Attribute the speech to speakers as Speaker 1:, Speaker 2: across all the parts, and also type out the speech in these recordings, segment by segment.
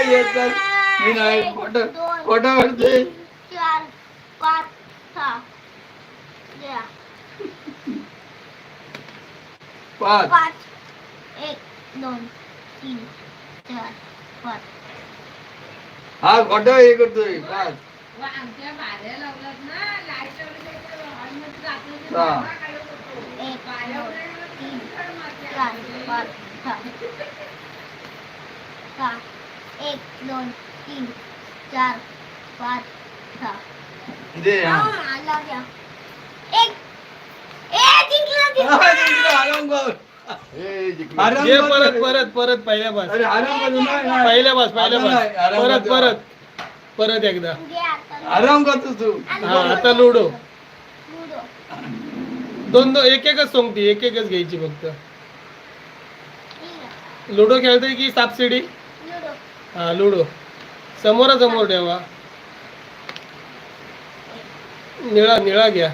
Speaker 1: नाही येत तर मी नाही खोटं खोटं म्हणते
Speaker 2: चार पाच सहा तेरा
Speaker 1: पाच
Speaker 2: पाच एक दोन तीन चार पाच
Speaker 1: हा खोटं हे करतोय पाच
Speaker 3: व आमच्या बाऱ्या लावल्यात ना लाईट लावली तर हॉलमध्ये रात्री ते
Speaker 1: हा.
Speaker 3: बारा काढत होतो.
Speaker 2: एक
Speaker 3: बाऱ्या
Speaker 2: दोन
Speaker 3: उघडल्या
Speaker 2: तीन
Speaker 3: तर माती
Speaker 2: चार
Speaker 3: आली.
Speaker 2: पाच सहा सहा एक दोन तीन चार पाच सहा
Speaker 1: दे
Speaker 2: आला घ्या. एक ए जिंकला जिंकला
Speaker 1: जिंकलो, आराम कर.
Speaker 4: ए, जिंकलो.
Speaker 1: आराम
Speaker 5: ये
Speaker 1: कर.
Speaker 5: परत परत परत पहिल्या बस
Speaker 1: अरे आराम कर नाही, नाही.
Speaker 5: पहिल्या बस पहिल्या बस परत. परत परत एकदा.
Speaker 1: आराम करतोस तू
Speaker 5: हा आता लुडो
Speaker 2: लुडो
Speaker 5: दोन दोन एक एकच सोंगती एक एकच घ्यायची फक्त. लुडो खेळतोय की सापसिडी हा लुडो. समोरासमोर ठेवा. निळा निळा घ्या.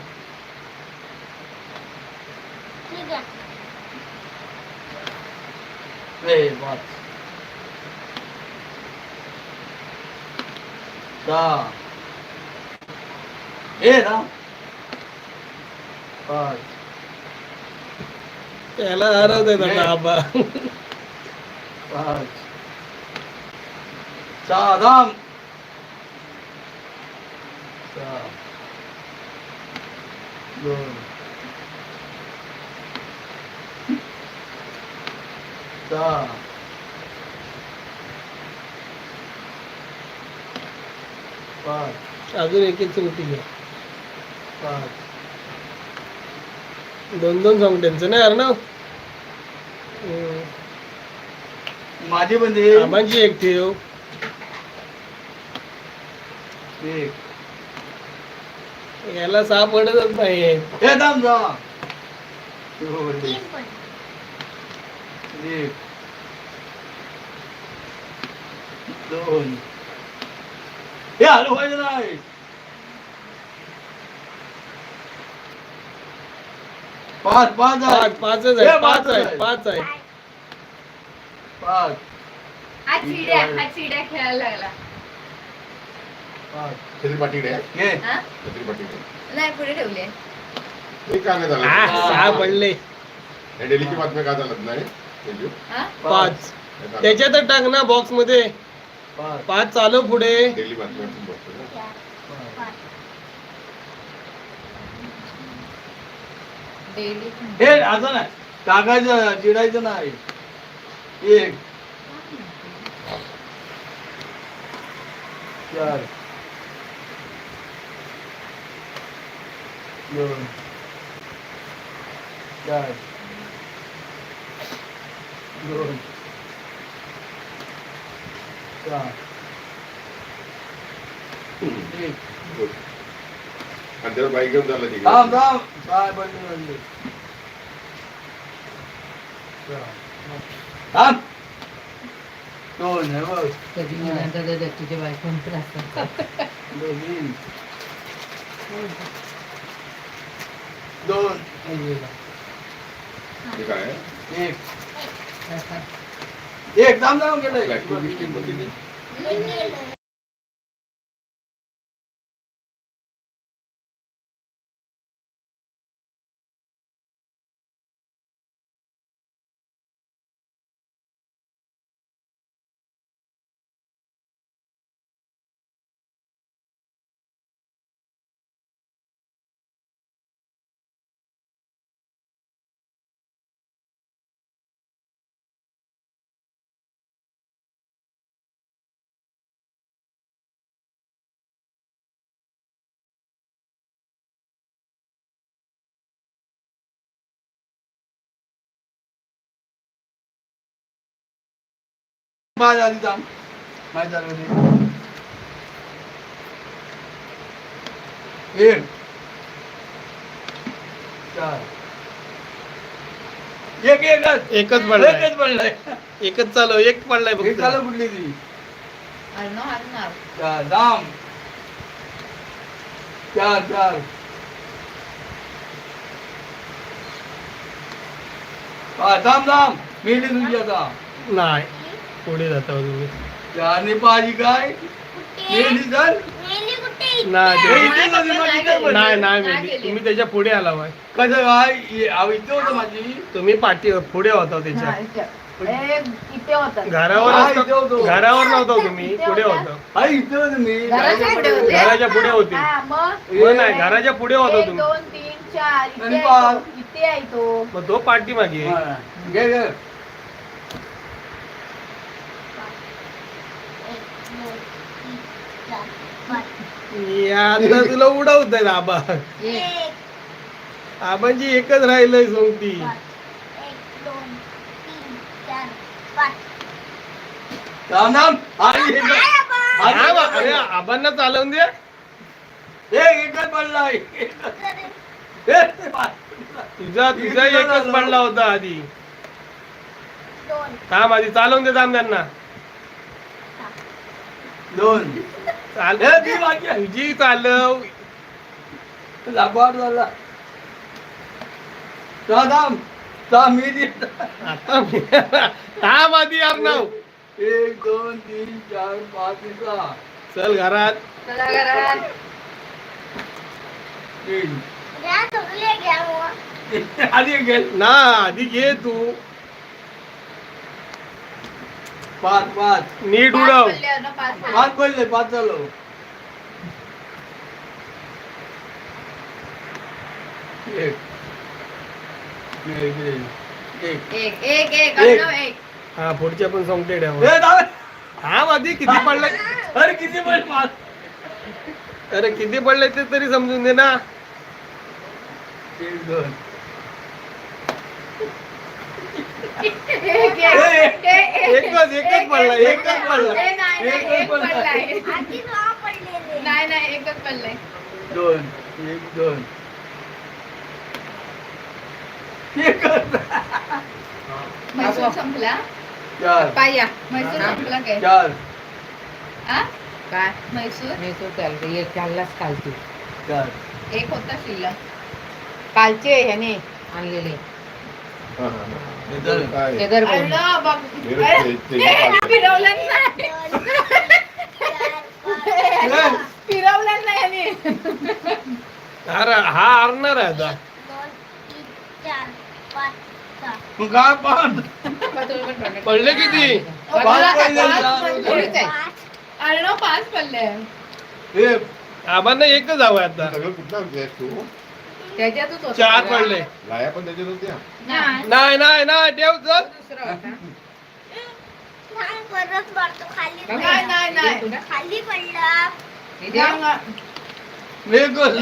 Speaker 2: आहे
Speaker 5: त्याला हरवत
Speaker 1: हे.
Speaker 5: आता आबा
Speaker 1: पाच सहा राम सहा दोन सहा पाच
Speaker 5: अजून एक एक चौथी घ्या
Speaker 1: पाच
Speaker 5: दोन दोन सोंगट्यांचं नाही अर्णव हम्म.
Speaker 1: माझी पण दे
Speaker 5: आबांची एक ठेव
Speaker 1: एक
Speaker 5: याला सापडतच नाही
Speaker 1: हे थांब जा. दोन, एक हे. आलं पाहिजे नाही. पाच पाच आहे.
Speaker 5: पाच पाचच
Speaker 1: हे
Speaker 5: आहे पाच आहे. पाच आहे.
Speaker 1: पाच.
Speaker 3: हा चिड्या हा चिड्या खेळायला लागला.
Speaker 1: पाच
Speaker 4: छत्री पाटीकडे आहे.
Speaker 1: घे
Speaker 3: हा?
Speaker 4: छत्री पाटीकडे
Speaker 3: नाही पुढे ठेवले.
Speaker 4: हे का नाही
Speaker 5: आ,
Speaker 4: झालं
Speaker 5: सहा पडले.
Speaker 4: हे डेलीची बातम्या का चालत नाही? तेजू?
Speaker 3: हा?
Speaker 5: पाच.
Speaker 4: हे का-
Speaker 5: त्याच्यातच टाक ना बॉक्समध्ये
Speaker 1: पाच.
Speaker 5: पाच चालू पुढे.
Speaker 4: डेली बातम्या आपण बघतो ना.
Speaker 2: चार पाच
Speaker 3: डेली
Speaker 1: हे असं नाही. टाकायचं चिडायचं नाही. एक. चार. दोन चार दोन सहा एक
Speaker 4: Good. आणि त्याला बाईक घेऊन झालं तिकडे.
Speaker 1: थांब थांब काय बंद बंद थांब दोन हे बघ
Speaker 6: कधी मुलांचा दादा तुझ्या बायकोन त्रास करतात.
Speaker 1: दोन तीन दोन
Speaker 4: हे काय आहे?
Speaker 1: एक एक थांब थांब गेलं माझ्या आधी एक. चार. एक एकच
Speaker 5: एकच पडलाय.
Speaker 1: एकच पडलाय.
Speaker 5: एकच चालू एक पडलाय
Speaker 1: एक झालं
Speaker 5: फक्त
Speaker 1: कुठली ती? चार दाम चार चार. हा थांब थांब मेली तुझी आता.
Speaker 5: नाही. पुढे जाता तुम्ही
Speaker 1: त्याने काय? मेली तर
Speaker 5: नाही
Speaker 1: हे?
Speaker 5: नाही मेली? तुम्ही त्याच्या पुढे आला बाय.
Speaker 1: कसं काय? हे- अहो, इथे होतं माझी.
Speaker 5: तुम्ही पाठी पुढे होता त्याच्या.
Speaker 6: हा,
Speaker 5: घरावर. घरावर नव्हता तुम्ही पुढे
Speaker 6: होता.
Speaker 5: होता
Speaker 1: हा इथे होतं मी.
Speaker 6: घराच्या पुढे होते?
Speaker 5: घराच्या पुढे होते.
Speaker 6: हा, मग?
Speaker 5: मग नाही घराच्या पुढे होता तुम्ही.
Speaker 6: दोन तीन चार. तो, तो.
Speaker 5: मग तो पाठीमागे आहे.
Speaker 1: हा. घे घे
Speaker 2: एक दोन तीन चार पाच
Speaker 5: आता तुला उडवत आहे आबा. आबांची एकच राहिलंय सोंगती. अरे आबांना चालवून दे.
Speaker 1: हे एकच पडला
Speaker 5: तुझा तुझा एकच पडला. होता आधी. थांब आधी चालवून दे थांब त्यांना
Speaker 1: दोन.
Speaker 5: चाल
Speaker 1: ती माझी आहे.
Speaker 5: तुझी चालव
Speaker 1: लाकूड झाला जा थांब जा मी देत.
Speaker 5: आता मी- थांब आधी अर्णव
Speaker 1: एक दोन तीन चार पाच सहा.
Speaker 5: चल घरात.
Speaker 6: चला घरात.
Speaker 1: आधी घे.
Speaker 5: ना आधी घे तू.
Speaker 1: पाच पाच.
Speaker 5: नीट उडव.
Speaker 6: पाच पडले.
Speaker 1: पाच चालव एक. एक, एक, एक.
Speaker 6: एक एक एक. अर्णव, एक.
Speaker 5: हा पुढच्या पण
Speaker 1: ए, दादा.
Speaker 5: थांब आधी किती पडले?
Speaker 1: अरे किती पडले? पाच.
Speaker 5: अरे किती पडले ते तरी समजून दे ना.
Speaker 1: एक दोन
Speaker 6: एक एक
Speaker 1: ए,
Speaker 6: एक एक
Speaker 5: एकच एकच पडला एकच पडला.
Speaker 6: ए, नाही, नाही,
Speaker 1: एकच
Speaker 6: एक
Speaker 1: पडला.
Speaker 6: नाही नाही एकच पडलाय.
Speaker 1: दोन एक दोन.
Speaker 6: संपला?
Speaker 1: चार.
Speaker 6: पाया म्हैसूर संपला काय?
Speaker 1: चार.
Speaker 6: आ?
Speaker 7: काय?
Speaker 6: म्हैसूर?
Speaker 7: मी तो चालते एक चाललाच कालची
Speaker 1: चार.
Speaker 6: एक होता शिल्लक.
Speaker 7: कालचे ह्याने आणलेले.
Speaker 4: हा,
Speaker 6: नाही.
Speaker 5: हरणार आहे आता.
Speaker 1: काय पाच
Speaker 6: पडलं.
Speaker 5: किती?
Speaker 1: पाच
Speaker 6: पाच
Speaker 1: पडले,
Speaker 6: पाच पडले. अर्णव पाच
Speaker 5: आबांना एकच हवं आता.
Speaker 4: कुठला तू?
Speaker 7: त्याच्यातच होता
Speaker 5: चार
Speaker 7: सगळा.
Speaker 5: पडले
Speaker 4: लाया पण त्याच्यात होत्या
Speaker 6: नाही.
Speaker 5: नाही नाही नाही ठेव चल
Speaker 7: दुसरा होता
Speaker 2: नाही, परत मारतो खाली
Speaker 7: नाही,
Speaker 6: नाही
Speaker 2: पडला.
Speaker 6: नाही नाही
Speaker 7: तुला?
Speaker 2: खाली पडला
Speaker 7: हे द्या.
Speaker 1: एकच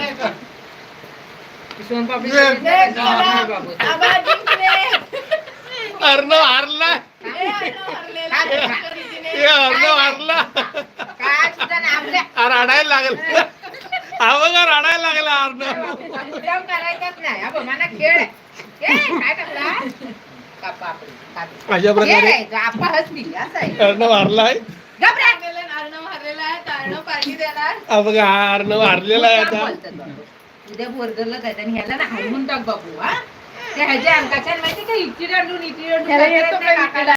Speaker 7: सोनपापडी
Speaker 1: दे.
Speaker 7: सगळी
Speaker 6: दे,
Speaker 7: जरा
Speaker 6: चला.
Speaker 7: जाणार बाबू.
Speaker 6: आबा जिंकले.
Speaker 5: अर्णव हारला
Speaker 6: अर्णव हरलेला.
Speaker 5: हे अर्णव हारला
Speaker 7: काय सुद्धा नाही आपल्या
Speaker 5: रडायला लागला हा बघा रडायला लागला अर्णव.
Speaker 7: मुद्दाम करायचाच नाही. हा बघ, मला खेळ आहे. ए, काय टाकला कापापडी, कापी.
Speaker 5: अशा
Speaker 7: खेळ
Speaker 5: प्रकारे
Speaker 7: आहे, तो आपा हसली असं आहे.
Speaker 5: अर्णव हारलाय
Speaker 6: अर्णव हरलेला आहे. तर अर्णव पार्टी देणार.
Speaker 5: हा बघा हा अर्णव हारलेला आहे
Speaker 7: मुद्दाम
Speaker 5: आता.
Speaker 7: बोलतात. उद्या बोरगरला जायचं आणि ह्याला ना हरवून टाक बाबू हा. ते ह्याच्या अंकाच्या माहिती का? इकडे आणून इकडे आणून
Speaker 6: ह्याला येतो
Speaker 7: काय करत नाही
Speaker 6: का
Speaker 7: काकाला?